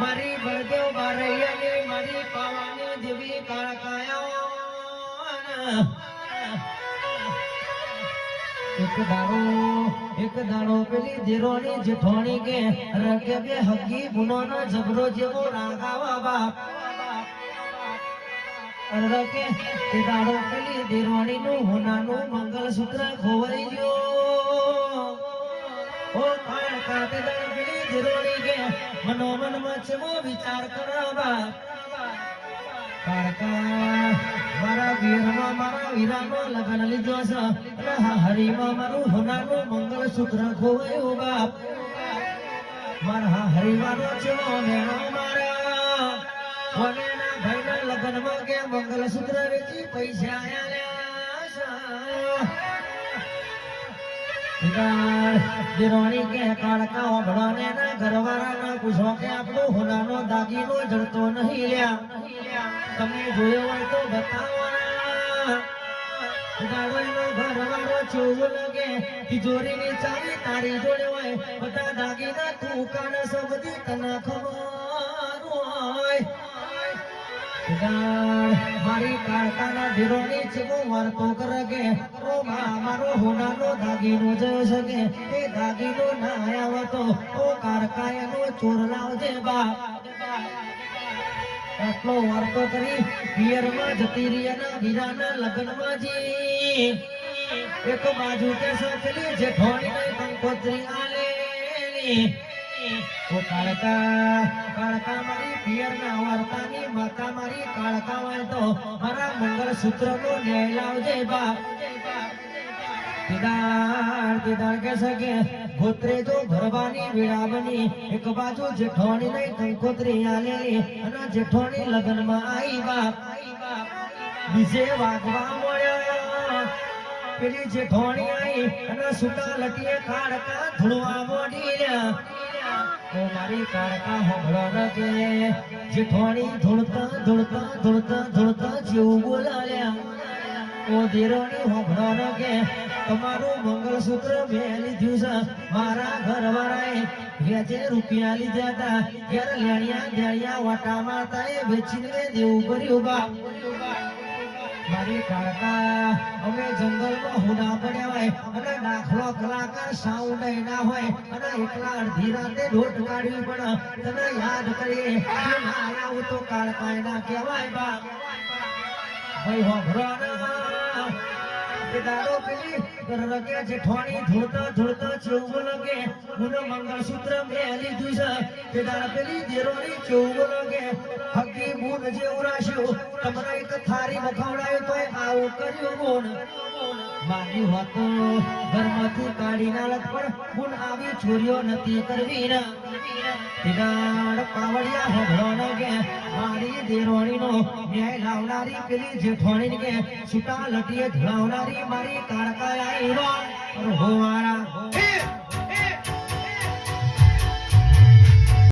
મારી બળદેવ બારૈયાને મારી પાવાને દેવી કાળકાયા એક દાડો એક દાડો પેલી દેરોની જેઠોણી કે રગે બે હગી ગુનોનો જબરો જેવો રાગાવા બાપ. રકે તે દાડો પેલી દેરોણી નું હોનાનું મંગલસૂત્ર ખોવાઈ ગયો. ઓ કાળ કાતે દાડો પેલી દેરોણી કે મનોમનમાં ચેવો વિચાર કરવા કાળકા મારા વીરમાં મારા વીરાનો લગન લીધો છે. અને હરીમાં મારું હોનાનું મંગળસૂત્ર ખોવાયું બાપ. મારા હરીવાનો ચેવો મેણો મારા. કોનેના ભાઈના લગનમાં કે મંગળસૂત્ર વેચી પૈસા આયા દિરોણી કે કાળકા ઓભળાને ના ઘરવાળાના પૂછો કે આપણો હોનાનો દાગીનો જડતો નહીં લ્યા તમે જોયો હોય તો બતાવો ગાડોઈનો ઘરવાળો ચોવું લાગે, તિજોરીની ચાવી તારી જોડે હોય. બધા દાગીના તું કાન સબદી તને ખબર. મારી કાળકાના ધીરોની ચીગો વાર્તો કરે કે ઓ એ દાગીનો ના આવ્યો તો ઓ કારકાયાનો ચોર આટલો વાર્તો કરી પિયરમાં જતી રિયાના વીરાના લગ્નમાં જી. એક બાજુ તે સકલી જેઠોણી ને કંકોત્રી કાળકા કાળકા મારી પિયરના વાર્તાની માતા મારી કાળકા હોય તો મારા મંગળસૂત્રનો ન્યાય લાવજે બા દીદાર દીદાર કે સગે ગોત્રે જો ભરવાની વિડાવની એક બાજુ જેઠોણી નહીં કંકોત્રી આલેલી. અને જેઠોણી લગ્નમાં આવી બા બીજે વાગવા મળ્યો. પેલી જેઠોણી આવી અને સુતા લટીએ કાળકા ધૂળવા મોડી ઓ મારી કાળકા ન કે જેઠોણી ધૂળતા ધૂળતા ધૂળતા ધૂળતા જેવું બોલાલ્યા ઓ દેરોની હોભળો ન કે તમારું મંગળસૂત્ર મેં લીધું છે. મારા ઘરવાળાએ વેચે રૂપિયા લીધા હતા. ઘેર લેણિયા દેણિયા વાટા મારતા એ વેચીને દેવું કર્યું બા. મારી કાળકા, અમે જંગલમાં હુના પડ્યા હોય અને દાખલો કલાકાર સાઉન્ડ ના હોય અને તો મંગળસૂત્ર તમને એક થારી આવું કર્યું ઘરમાંથી ના પણ ગુણ આવી છોરીઓ નથી કરવી ના તિરાડ પાવડિયા હોભળો ન કે મારી દેરોણીનો ન્યાય લાવનારી પેલી જેઠોણી કે છૂટા લટીએ ધોળાવનારી મારી કાળકા આઈ રો હો મારા